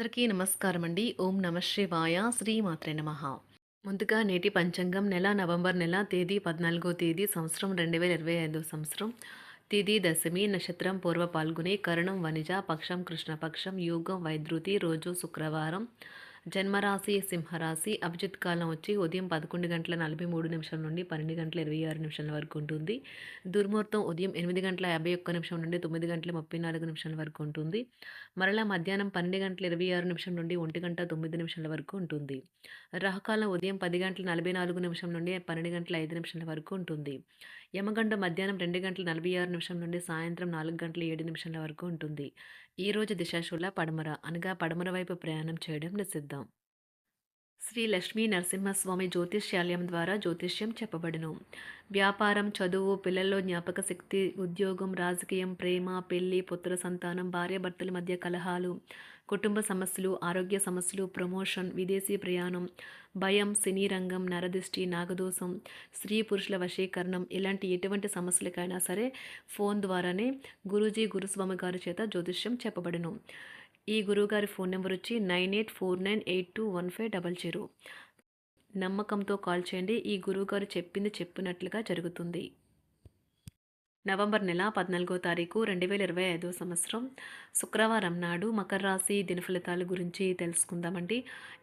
అందరికీ నమస్కారం అండి ఓం నమ శివాయ. శ్రీమాత్రే నమ. ముందుగా నేటి పంచాంగం నెల నవంబర్ నెల తేదీ పద్నాలుగో తేదీ సంవత్సరం రెండు వేల ఇరవై ఐదో సంవత్సరం. తిథి దశమి నక్షత్రం పూర్వ పాల్గొని కరణం వనిజ పక్షం కృష్ణపక్షం యోగం వైద్యుతి రోజు శుక్రవారం. జన్మరాశి సింహరాశి అభిజిత్ కాలం వచ్చి ఉదయం పదకొండు గంటల నలభై మూడు నిమిషం నుండి పన్నెండు గంటల ఇరవై ఆరు నిమిషాల వరకు ఉంటుంది. దుర్ముహూర్తం ఉదయం ఎనిమిది గంటల యాభై ఒక్క నిమిషం నుండి తొమ్మిది గంటల ముప్పై నాలుగు నిమిషాల వరకు ఉంటుంది. మరలా మధ్యాహ్నం పన్నెండు గంటల ఇరవై ఆరు నిమిషం నుండి ఒంటి గంట తొమ్మిది నిమిషాల వరకు ఉంటుంది. రాహుకాలం ఉదయం పది గంటల నలభై నాలుగు నిమిషం నుండి పన్నెండు గంటల ఐదు నిమిషాల వరకు ఉంటుంది. యమగంట మధ్యాహ్నం రెండు గంటల నలభై ఆరు నిమిషం నుండి సాయంత్రం నాలుగు గంటల ఏడు నిమిషాల వరకు ఉంటుంది. ఈ రోజు దిశాశూల పడమర అనగా పడమర వైపు ప్రయాణం చేయడం నిషిద్ధం. శ్రీ లక్ష్మీ నరసింహస్వామి జ్యోతిష్యాలయం ద్వారా జ్యోతిష్యం చెప్పబడును. వ్యాపారం చదువు పిల్లల్లో జ్ఞాపక శక్తి ఉద్యోగం రాజకీయం ప్రేమ పెళ్ళి పుత్ర సంతానం భార్యాభర్తల మధ్య కలహాలు కుటుంబ సమస్యలు ఆరోగ్య సమస్యలు ప్రమోషన్ విదేశీ ప్రయాణం భయం సినీ రంగం నరదిష్టి నాగదోషం స్త్రీ పురుషుల వశీకరణం ఇలాంటి ఎటువంటి సమస్యలకైనా సరే ఫోన్ ద్వారానే గురూజీ గురుస్వామి గారి చేత జ్యోతిష్యం చెప్పబడును. ఈ గురువుగారి ఫోన్ నెంబర్ వచ్చి nine eight four nine eight two one five double zero. నమ్మకంతో కాల్ చేయండి. ఈ గురువుగారు చెప్పింది చెప్పినట్లుగా జరుగుతుంది. నవంబర్ నెల పద్నాలుగో తారీఖు రెండు వేల ఇరవై ఐదో సంవత్సరం. శుక్రవారం నాడు మకర రాశి దినఫలితాల గురించి తెలుసుకుందామండి.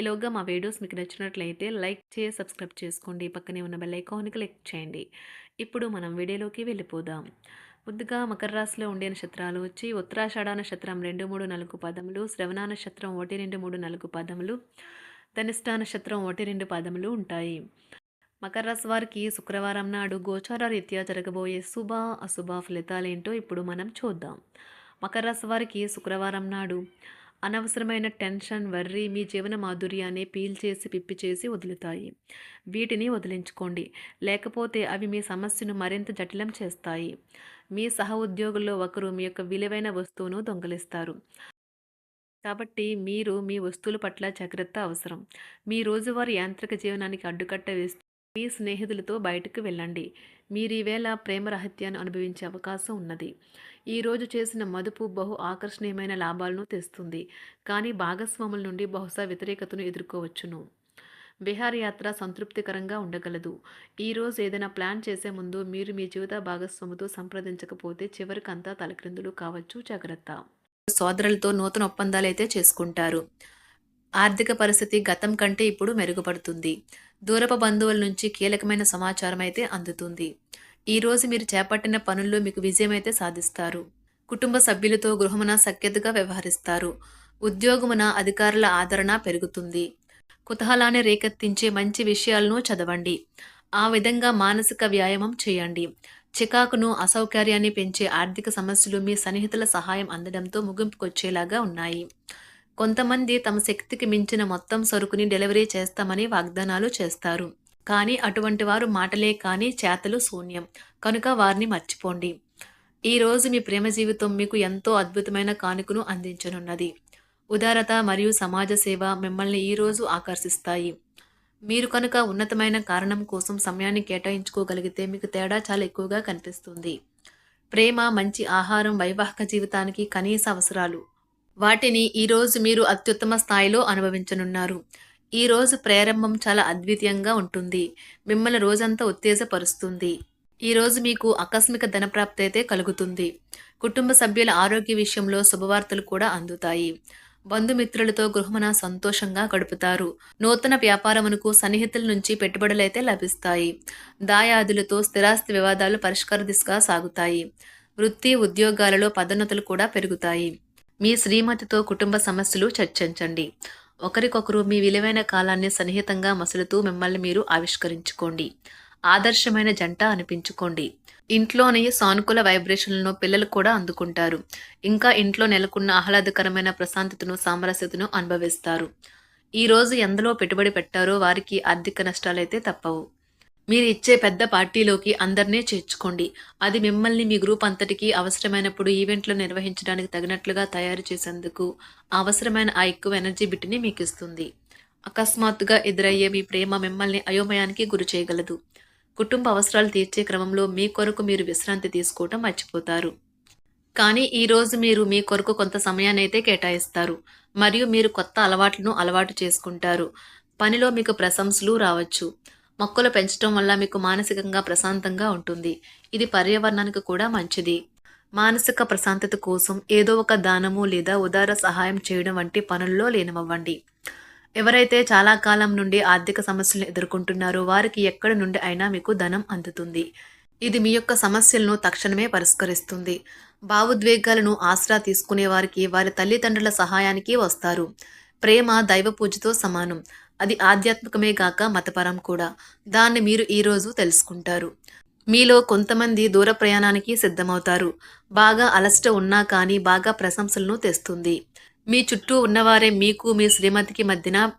ఈలోగా మా వీడియోస్ మీకు నచ్చినట్లయితే లైక్ చేసి సబ్స్క్రైబ్ చేసుకోండి. పక్కనే ఉన్న బెల్ ఐకాన్ క్లిక్ చేయండి. ఇప్పుడు మనం వీడియోలోకి వెళ్ళిపోదాం. ముందుగా మకర రాశిలో ఉండే నక్షత్రాలు వచ్చి ఉత్తరాషాఢ నక్షత్రం రెండు మూడు నాలుగు పదములు శ్రవణ నక్షత్రం ఒకటి రెండు మూడు నాలుగు పదములు ధనిష్ట నక్షత్రం ఒకటి రెండు పదములు ఉంటాయి. మకర రాశి వారికి శుక్రవారం నాడు గోచార రీత్యా జరగబోయే శుభ అశుభ ఫలితాలేంటో ఇప్పుడు మనం చూద్దాం. మకర రాశి వారికి శుక్రవారం నాడు అనవసరమైన టెన్షన్ వర్రీ మీ జీవన మాధుర్యాన్ని పీల్చేసి పిప్పి చేసి వదులుతాయి. వీటిని వదిలించుకోండి. లేకపోతే అవి మీ సమస్యను మరింత జటిలం చేస్తాయి. మీ సహ ఉద్యోగుల్లో ఒకరు మీ యొక్క విలువైన వస్తువును దొంగలిస్తారు. కాబట్టి మీరు మీ వస్తువుల పట్ల జాగ్రత్త అవసరం. మీ రోజువారీ యాంత్రిక జీవనానికి అడ్డుకట్ట వేస్తూ మీ స్నేహితులతో బయటకు వెళ్ళండి. మీరు ఈవేళ ప్రేమ అనుభవించే అవకాశం ఉన్నది. ఈరోజు చేసిన మదుపు బహు ఆకర్షణీయమైన లాభాలను తెస్తుంది. కానీ భాగస్వాముల నుండి బహుశా వ్యతిరేకతను ఎదుర్కోవచ్చును. విహారయాత్ర సంతృప్తికరంగా ఉండగలదు. ఈరోజు ఏదైనా ప్లాన్ చేసే ముందు మీరు మీ జీవిత భాగస్వామితో సంప్రదించకపోతే చివరికంతా తలక్రిందులు కావచ్చు. జాగ్రత్త. సోదరులతో నూతన ఒప్పందాలు అయితే చేసుకుంటారు. ఆర్థిక పరిస్థితి గతం కంటే ఇప్పుడు మెరుగుపడుతుంది. దూరపు బంధువుల నుంచి కీలకమైన సమాచారం అయితే అందుతుంది. ఈరోజు మీరు చేపట్టిన పనుల్లో మీకు విజయం అయితే సాధిస్తారు. కుటుంబ సభ్యులతో గృహమున సఖ్యతగా వ్యవహరిస్తారు. ఉద్యోగమున అధికారుల ఆదరణ పెరుగుతుంది. కుతూహలాన్ని రేకెత్తించే మంచి విషయాలను చదవండి. ఆ విధంగా మానసిక వ్యాయామం చేయండి. చికాకును అసౌకర్యాన్ని పెంచే ఆర్థిక సమస్యలు మీ సన్నిహితుల సహాయం అందడంతో ముగింపుకొచ్చేలాగా ఉన్నాయి. కొంతమంది తమ శక్తికి మించిన మొత్తం సరుకుని డెలివరీ చేస్తామని వాగ్దానాలు చేస్తారు. కానీ అటువంటి వారు మాటలే కానీ చేతలు శూన్యం. కనుక వారిని మర్చిపోండి. ఈరోజు మీ ప్రేమ జీవితం మీకు ఎంతో అద్భుతమైన కానుకను అందించనున్నది. ఉదారత మరియు సమాజ సేవ మిమ్మల్ని ఈరోజు ఆకర్షిస్తాయి. మీరు కనుక ఉన్నతమైన కారణం కోసం సమయాన్ని కేటాయించుకోగలిగితే మీకు తేడా చాలా ఎక్కువగా కనిపిస్తుంది. ప్రేమ మంచి ఆహారం వైవాహిక జీవితానికి కనీస అవసరాలు. వాటిని ఈరోజు మీరు అత్యుత్తమ స్థాయిలో అనుభవించనున్నారు. ఈ రోజు ప్రారంభం చాలా అద్వితీయంగా ఉంటుంది. మిమ్మల్ని రోజంతా ఉత్తేజపరుస్తుంది. ఈ రోజు మీకు ఆకస్మిక ధనప్రాప్తి అయితే కలుగుతుంది. కుటుంబ సభ్యుల ఆరోగ్య విషయంలో శుభవార్తలు కూడా అందుతాయి. బంధుమిత్రులతో గృహమున సంతోషంగా గడుపుతారు. నూతన వ్యాపారమునకు సన్నిహితుల నుంచి పెట్టుబడులైతే లభిస్తాయి. దాయాదులతో స్థిరాస్తి వివాదాలు పరిష్కార దిశగా సాగుతాయి. వృత్తి ఉద్యోగాలలో పదోన్నతులు కూడా పెరుగుతాయి. మీ శ్రీమతితో కుటుంబ సమస్యలు చర్చించండి. ఒకరికొకరు మీ విలువైన కాలాన్ని సన్నిహితంగా మసులుతూ మిమ్మల్ని మీరు ఆవిష్కరించుకోండి. ఆదర్శమైన జంట అనిపించుకోండి. ఇంట్లోని సానుకూల వైబ్రేషన్లను పిల్లలు కూడా అందుకుంటారు. ఇంకా ఇంట్లో నెలకొన్న ఆహ్లాదకరమైన ప్రశాంతతను సామరస్యతను అనుభవిస్తారు. ఈ రోజు ఎందులో పెట్టుబడి పెట్టారో వారికి ఆర్థిక నష్టాలైతే తప్పవు. మీరు ఇచ్చే పెద్ద పార్టీలోకి అందరినీ చేర్చుకోండి. అది మిమ్మల్ని మీ గ్రూప్ అంతటికి అవసరమైనప్పుడు ఈవెంట్లు నిర్వహించడానికి తగినట్లుగా తయారు చేసేందుకు అవసరమైన ఆ ఎక్కువ ఎనర్జీ బిట్ని మీకు ఇస్తుంది అకస్మాత్తుగా ఎదురయ్యే మీ ప్రేమ మిమ్మల్ని అయోమయానికి గురి చేయగలదు. కుటుంబ అవసరాలు తీర్చే క్రమంలో మీ కొరకు మీరు విశ్రాంతి తీసుకోవటం మర్చిపోతారు. కానీ ఈరోజు మీరు మీ కొరకు కొంత సమయాన్ని అయితే కేటాయిస్తారు. మరియు మీరు కొత్త అలవాట్లను అలవాటు చేసుకుంటారు. పనిలో మీకు ప్రశంసలు రావచ్చు. మొక్కలు పెంచడం వల్ల మీకు మానసికంగా ప్రశాంతంగా ఉంటుంది. ఇది పర్యావరణానికి కూడా మంచిది. మానసిక ప్రశాంతత కోసం ఏదో ఒక దానము లేదా ఉదార సహాయం చేయడం వంటి పనుల్లో లీనమవ్వండి. ఎవరైతే చాలా కాలం నుండి ఆర్థిక సమస్యలను ఎదుర్కొంటున్నారో వారికి ఎక్కడి నుండి అయినా మీకు ధనం అందుతుంది. ఇది మీ యొక్క సమస్యలను తక్షణమే పరిష్కరిస్తుంది. భావోద్వేగాలను ఆసరా తీసుకునే వారికి వారి తల్లిదండ్రుల సహాయానికి వస్తారు. ప్రేమ దైవ పూజతో సమానం. అది ఆధ్యాత్మికమే కాక మతపరం కూడా. దాన్ని మీరు ఈరోజు తెలుసుకుంటారు. మీలో కొంతమంది దూర ప్రయాణానికి సిద్ధమవుతారు. బాగా అలసట ఉన్నా కానీ బాగా ప్రశంసలను తెస్తుంది. మీ చుట్టూ ఉన్నవారే మీకు మీ శ్రీమతికి మధ్యన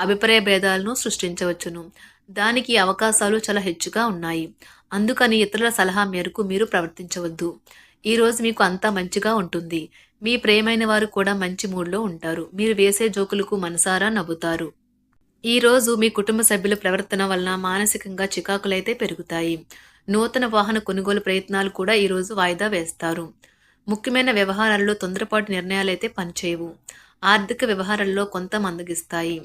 అభిప్రాయ భేదాలను సృష్టించవచ్చును. దానికి అవకాశాలు చాలా హెచ్చుగా ఉన్నాయి. అందుకని ఇతరుల సలహా మేరకు మీరు ప్రవర్తించవద్దు. ఈరోజు మీకు అంతా మంచిగా ఉంటుంది. మీ ప్రేమైన వారు కూడా మంచి మూడ్లో ఉంటారు. మీరు వేసే జోకులకు మనసారా నవ్వుతారు. ఈరోజు మీ కుటుంబ సభ్యుల ప్రవర్తన వలన మానసికంగా చికాకులైతే పెరుగుతాయి. నూతన వాహన కొనుగోలు ప్రయత్నాలు కూడా ఈరోజు వాయిదా వేస్తారు. ముఖ్యమైన వ్యవహారాల్లో తొందరపాటు నిర్ణయాలైతే పనిచేయవు. ఆర్థిక వ్యవహారాల్లో కొంత మందగిస్తాయి.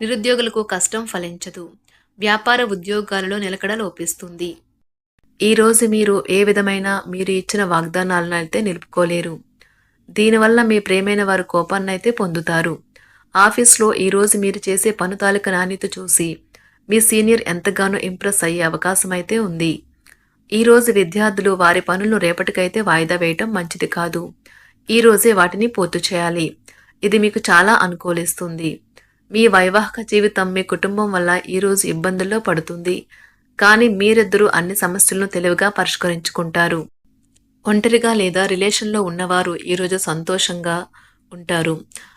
నిరుద్యోగులకు కష్టం ఫలించదు. వ్యాపార ఉద్యోగాలలో నిలకడ లోపిస్తుంది. ఈరోజు మీరు ఏ విధమైన మీరు ఇచ్చిన వాగ్దానాలను అయితే నిలుపుకోలేరు. దీనివల్ల మీ ప్రేమైన వారు కోపాన్ని అయితే పొందుతారు. ఆఫీస్లో ఈరోజు మీరు చేసే పను తాలూకా నాణ్యత చూసి మీ సీనియర్ ఎంతగానో ఇంప్రెస్ అయ్యే అవకాశం అయితే ఉంది ఈరోజు విద్యార్థులు వారి పనులను రేపటికైతే వాయిదా వేయటం మంచిది కాదు. ఈరోజే వాటిని పూర్తి చేయాలి. ఇది మీకు చాలా అనుకూలిస్తుంది. మీ వైవాహిక జీవితం మీ కుటుంబం వల్ల ఈరోజు ఇబ్బందుల్లో పడుతుంది. కానీ మీరిద్దరూ అన్ని సమస్యలను తెలివిగా పరిష్కరించుకుంటారు. ఒంటరిగా లేదా రిలేషన్లో ఉన్నవారు ఈరోజు సంతోషంగా ఉంటారు.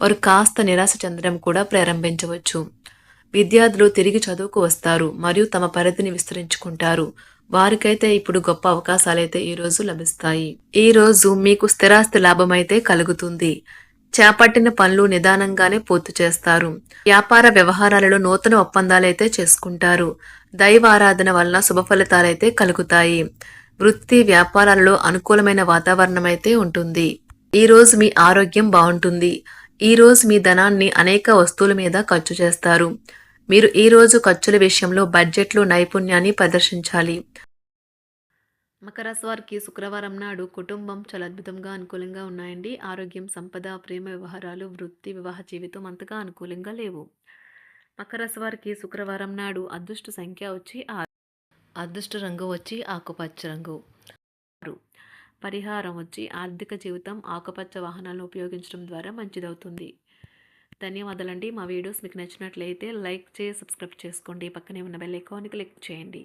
వారు కాస్త నిరాశ చెందడం కూడా ప్రారంభించవచ్చు. విద్యార్థులు తిరిగి చదువుకు వస్తారు మరియు తమ పరిధిని విస్తరించుకుంటారు. వారికైతే ఇప్పుడు గొప్ప అవకాశాలైతే ఈరోజు లభిస్తాయి. ఈ రోజు మీకు స్థిరాస్తి లాభం అయితే కలుగుతుంది. చేపట్టిన పనులు నిదానంగానే పూర్తి చేస్తారు. వ్యాపార వ్యవహారాలలో నూతన ఒప్పందాలైతే చేసుకుంటారు. దైవ ఆరాధన వలన శుభ ఫలితాలైతే కలుగుతాయి. వృత్తి వ్యాపారాలలో అనుకూలమైన వాతావరణం అయితే ఉంటుంది. ఈ రోజు మీ ఆరోగ్యం బాగుంటుంది. ఈరోజు మీ ధనాన్ని అనేక వస్తువుల మీద ఖర్చు చేస్తారు. మీరు ఈ రోజు ఖర్చుల విషయంలో బడ్జెట్లో నైపుణ్యాన్ని ప్రదర్శించాలి. మకర స్వారికి వారికి శుక్రవారం నాడు కుటుంబం చాలా అద్భుతంగా అనుకూలంగా ఉన్నాయండి. ఆరోగ్యం సంపద ప్రేమ వ్యవహారాలు వృత్తి వివాహ జీవితం అంతగా అనుకూలంగా లేవు. మకర స్వారికి వారికి శుక్రవారం నాడు అదృష్ట సంఖ్య వచ్చి ఆరు. అదృష్ట రంగు వచ్చి ఆకుపచ్చ రంగు. పరిహారం వచ్చి ఆర్థిక జీవితం ఆకుపచ్చ వాహనాలను ఉపయోగించడం ద్వారా మంచిదవుతుంది. ధన్యవాదాలండి. మా వీడియోస్ మీకు నచ్చినట్లయితే లైక్ చేసి సబ్స్క్రైబ్ చేసుకోండి. పక్కనే ఉన్న బెల్ ఐకాన్ క్లిక్ చేయండి.